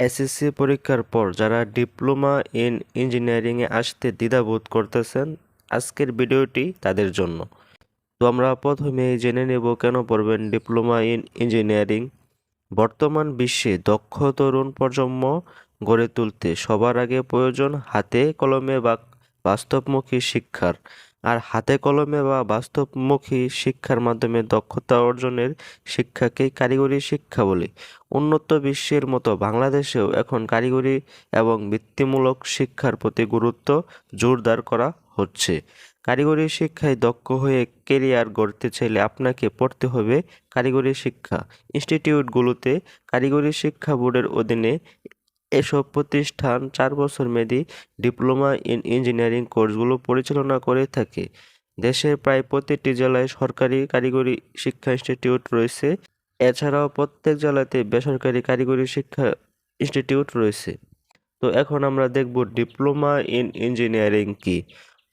SSC পরীক্ষার পর যারা ডিপ্লোমা ইন ইঞ্জিনিয়ারিংয়ে আসতে দ্বিধাবোধ করতেছেন, আজকের ভিডিওটি তাদের জন্য। তো আমরা প্রথমে জেনে নেব কেন পড়বেন ডিপ্লোমা ইন ইঞ্জিনিয়ারিং। বর্তমান বিশ্বে দক্ষ তরুণ প্রজন্ম গড়ে তুলতে সবার আগে প্রয়োজন হাতে কলমে বা বাস্তবমুখী শিক্ষার। আর হাতে কলমে বা বাস্তবমুখী শিক্ষার মাধ্যমে দক্ষতা অর্জনের শিক্ষাকেই কারিগরি শিক্ষা বলে। উন্নত বিশ্বের মতো বাংলাদেশেও এখন কারিগরি এবং বৃত্তিমূলক শিক্ষার প্রতি গুরুত্ব জোরদার করা হচ্ছে। কারিগরি শিক্ষায় দক্ষ হয়ে কেরিয়ার গড়তে চাইলে আপনাকে পড়তে হবে কারিগরি শিক্ষা। ইনস্টিটিউটগুলোতে কারিগরি শিক্ষা বোর্ডের অধীনে এসব প্রতিষ্ঠান চার বছর মেয়াদী ডিপ্লোমা ইন ইঞ্জিনিয়ারিং কোর্সগুলো পরিচালনা করে থাকে। দেশের প্রায় প্রতিটি জেলায় সরকারি কারিগরি শিক্ষা ইনস্টিটিউট রয়েছে। এছাড়াও প্রত্যেক জেলাতে বেসরকারি কারিগরি শিক্ষা ইনস্টিটিউট রয়েছে। তো এখন আমরা দেখব ডিপ্লোমা ইন ইঞ্জিনিয়ারিং কি?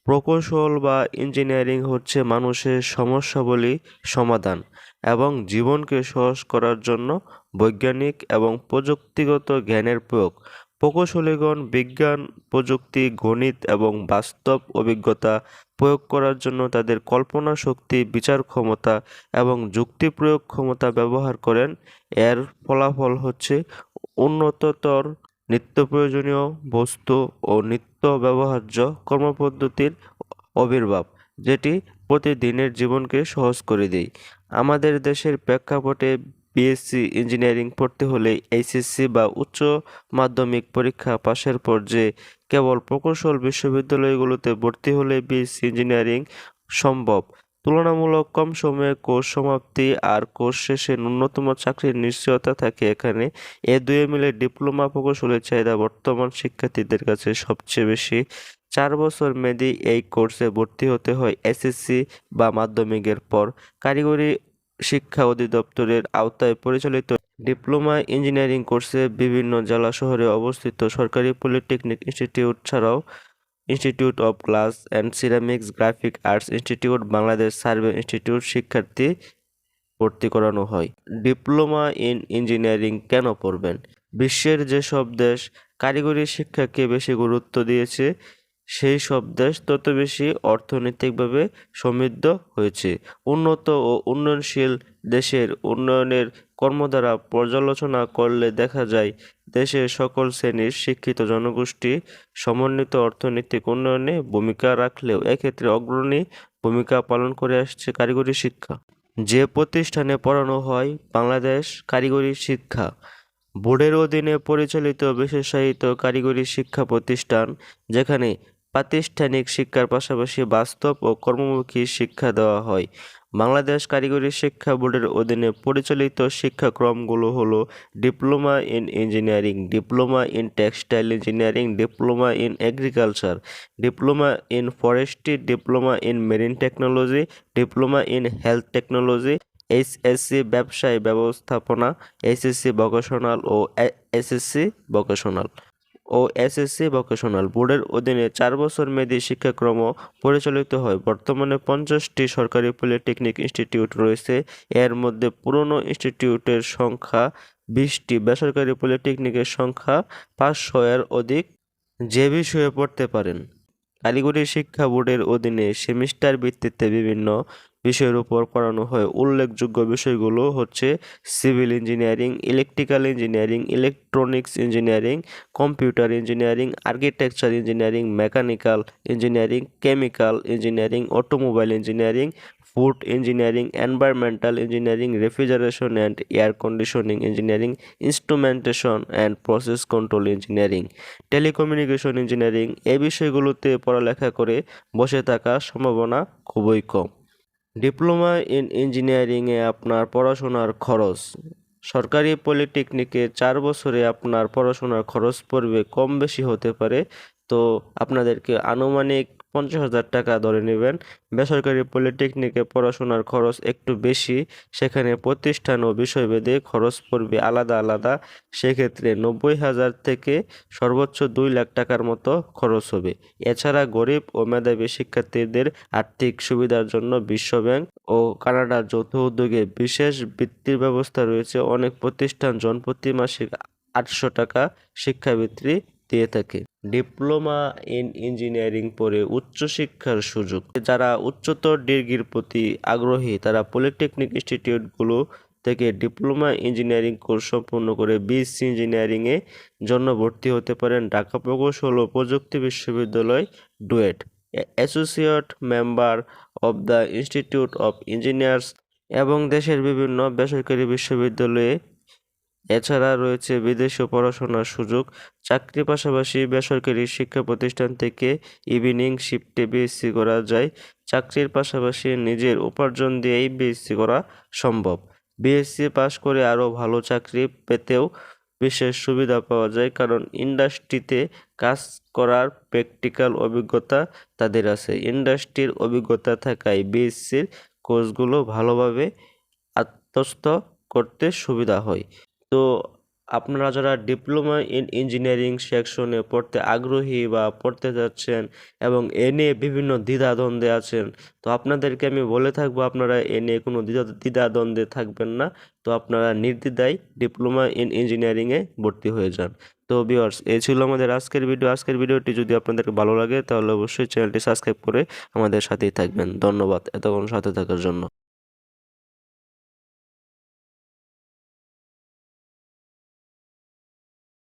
প্রকৌশল বা ইঞ্জিনিয়ারিং হচ্ছে মানুষের সমস্যাবলী সমাধান এবং জীবনকে সহজ করার জন্য বৈজ্ঞানিক এবং প্রযুক্তিগত জ্ঞানের প্রয়োগ। প্রকৌশলীগণ বিজ্ঞান, প্রযুক্তি, গণিত এবং বাস্তব অভিজ্ঞতা প্রয়োগ করার জন্য তাদের কল্পনা শক্তি, বিচার ক্ষমতা এবং যুক্তি প্রয়োগ ক্ষমতা ব্যবহার করেন। এর ফলাফল হচ্ছে উন্নততর নিত্য প্রয়োজনীয় বস্তু ও নিত্য ব্যবহার্য কর্মপদ্ধতির আবির্ভাব, যেটি প্রতিদিনের জীবনকে সহজ করে দেয়। আমাদের দেশের প্রেক্ষাপটে বিএসসি ইঞ্জিনিয়ারিং পড়তে হলে এইচএসসি বা উচ্চ মাধ্যমিক পরীক্ষা পাশের পর যে কেবল প্রকৌশল বিশ্ববিদ্যালয়গুলোতে ভর্তি হলে বিএসসি ইঞ্জিনিয়ারিং সম্ভব। তুলনামূলক কম সময়ে কোর্স সমাপ্তি আর কোর্স শেষে ন্যূনতম চাকরির নিশ্চয়তা থাকে এখানে। এ দুয়ে মিলে ডিপ্লোমা, প্রকৌশলের চাহিদা বর্তমান শিক্ষার্থীদের কাছে সবচেয়ে বেশি। চার বছর মেয়াদী এই কোর্সে ভর্তি হতে হয় এসএসসি বা মাধ্যমিকের পর। কারিগরি শিক্ষা অধিদপ্তরের আওতায় পরিচালিত ডিপ্লোমা ইঞ্জিনিয়ারিং কোর্সে বিভিন্ন জেলা শহরে অবস্থিত সরকারি পলিটেকনিক ইনস্টিটিউট ছাড়াও institute of glass and ceramics, graphic arts institute, Bangladesh survey institute শিক্ষার্থী ভর্তি করানো হয়। ডিপ্লোমা ইন ইঞ্জিনিয়ারিং কেন পড়বেন? বিশ্বের যেসব দেশ কারিগরি শিক্ষাকে বেশি গুরুত্ব দিয়েছে সেই সব দেশ তত বেশি অর্থনৈতিকভাবে সমৃদ্ধ হয়েছে। উন্নত ও উন্নয়নশীল দেশের উন্নয়নের কর্মধারা পর্যালোচনা করলে দেখা যায়, দেশের সকল শ্রেণির শিক্ষিত জনগোষ্ঠী সমন্বিত অর্থনৈতিক উন্নয়নে ভূমিকা রাখলেও এক্ষেত্রে অগ্রণী ভূমিকা পালন করে আসছে কারিগরি শিক্ষা। যে প্রতিষ্ঠানে পড়ানো হয়, বাংলাদেশ কারিগরি শিক্ষা বোর্ডের অধীনে পরিচালিত বিশেষায়িত কারিগরি শিক্ষা প্রতিষ্ঠান, যেখানে প্রাতিষ্ঠানিক শিক্ষার পাশাপাশি বাস্তব ও কর্মমুখী শিক্ষা দেওয়া হয়। বাংলাদেশ কারিগরি শিক্ষা বোর্ডের অধীনে পরিচালিত শিক্ষাক্রমগুলো হলো diploma in engineering, diploma in textile engineering, diploma in agriculture, diploma in forestry, diploma in marine technology, diploma in health technology, HSC ব্যবসায় ব্যবস্থাপনা, এইচএসসি ভোকেশনাল ও এসএসসি ভোকেশনাল। ও এসএসসি ভোকেশনাল বোর্ডের অধীনে চার বছর মেয়াদী শিক্ষাক্রম পরিচালিত হয়। বর্তমানে পঞ্চাশটি সরকারি পলিটেকনিক ইনস্টিটিউট রয়েছে। এর মধ্যে পুরনো ইনস্টিটিউটের সংখ্যা বিশটি, বেসরকারি পলিটেকনিকের সংখ্যা পাঁচশো এর অধিক। যে বিষয়ে পড়তে পারেন, কারিগরি শিক্ষা বোর্ডের অধীনে সেমিস্টার ভিত্তিতে বিভিন্ন বিষয়ের উপর পড়ানো হয়। উল্লেখযোগ্য বিষয়গুলো হচ্ছে civil engineering, electrical engineering, electronics engineering, computer engineering, architecture engineering, mechanical engineering, chemical engineering, automobile engineering, food engineering, environmental engineering, refrigeration and air conditioning engineering, instrumentation and process control engineering, telecommunication engineering. এই বিষয়গুলোতে পড়ালেখা করে বসে থাকার সম্ভাবনা খুবই কম। Diploma in ইঞ্জিনিয়ারিংয়ে আপনার পড়াশোনার খরচ। সরকারি পলিটেকনিকে চার বছরে আপনার পড়াশোনার খরচ পড়বে কম বেশি হতে পারে। তো আপনাদেরকে আনুমানিক পঞ্চাশ হাজার টাকা ধরে নেবেন। বেসরকারি পলিটেকনিকে পড়াশোনার খরচ একটু বেশি, সেখানে প্রতিষ্ঠান ও বিষয়ভেদে খরচ পড়বে আলাদা আলাদা। সেক্ষেত্রে নব্বই হাজার থেকে সর্বোচ্চ দুই লাখ টাকার মতো খরচ হবে। এছাড়া গরিব ও মেধাবী শিক্ষার্থীদের আর্থিক সুবিধার জন্য বিশ্বব্যাংক ও কানাডার যৌথ উদ্যোগে বিশেষ বৃত্তির ব্যবস্থা রয়েছে। অনেক প্রতিষ্ঠান জনপ্রতি মাসিক আটশো টাকা শিক্ষাবৃত্তি দিয়ে থাকে। ডিপ্লোমা ইন ইঞ্জিনিয়ারিং পড়ে উচ্চশিক্ষার সুযোগ। যারা উচ্চতর ডিগ্রির প্রতি আগ্রহী, তারা পলিটেকনিক ইনস্টিটিউটগুলো থেকে ডিপ্লোমা ইঞ্জিনিয়ারিং কোর্স সম্পূর্ণ করে বিএসসি ইঞ্জিনিয়ারিংয়ে জন্য ভর্তি হতে পারেন। ঢাকা প্রকৌশল ও প্রযুক্তি বিশ্ববিদ্যালয় DUET. Associate member of the institute of engineers এবং দেশের বিভিন্ন বেসরকারি বিশ্ববিদ্যালয়ে এছাড়া রয়েছে বিদেশে পড়াশোনার সুযোগ, চাকরির পাশাপাশি বেসরকারি শিক্ষা প্রতিষ্ঠান থেকে ইভিনিং শিফটে বিএসসি করা যায়। চাকরির পাশাপাশি নিজের উপার্জন দিয়েই বিএসসি করা সম্ভব। বিএসসি পাশ করে আরও ভালো চাকরি পেতেও বিশেষ সুবিধা পাওয়া যায়, কারণ ইন্ডাস্ট্রিতে কাজ করার প্র্যাকটিক্যাল অভিজ্ঞতা তাদের আছে। ইন্ডাস্ট্রির অভিজ্ঞতা থাকায় বিএসসির কোর্সগুলো ভালোভাবে আত্মস্থ করতে সুবিধা হয়। তো আপনারা যারা ডিপ্লোমা ইন ইঞ্জিনিয়ারিং সেকশনে পড়তে আগ্রহী বা পড়তে যাচ্ছেন এবং এ নিয়ে বিভিন্ন দ্বিধাদ্বন্দ্বে আছেন, তো আপনাদেরকে আমি বলে থাকব আপনারা এ নিয়ে কোনো দ্বিধা, দ্বিধাদ্বন্দ্বে থাকবেন না। তো আপনারা নির্দ্বিধায় ডিপ্লোমা ইন ইঞ্জিনিয়ারিংয়ে ভর্তি হয়ে যান। তো ভিউয়ার্স, এই ছিল আমাদের আজকের ভিডিও। আজকের ভিডিওটি যদি আপনাদেরকে ভালো লাগে তাহলে অবশ্যই চ্যানেলটি সাবস্ক্রাইব করে আমাদের সাথেই থাকবেন। ধন্যবাদ এতক্ষণ সাথে থাকার জন্য।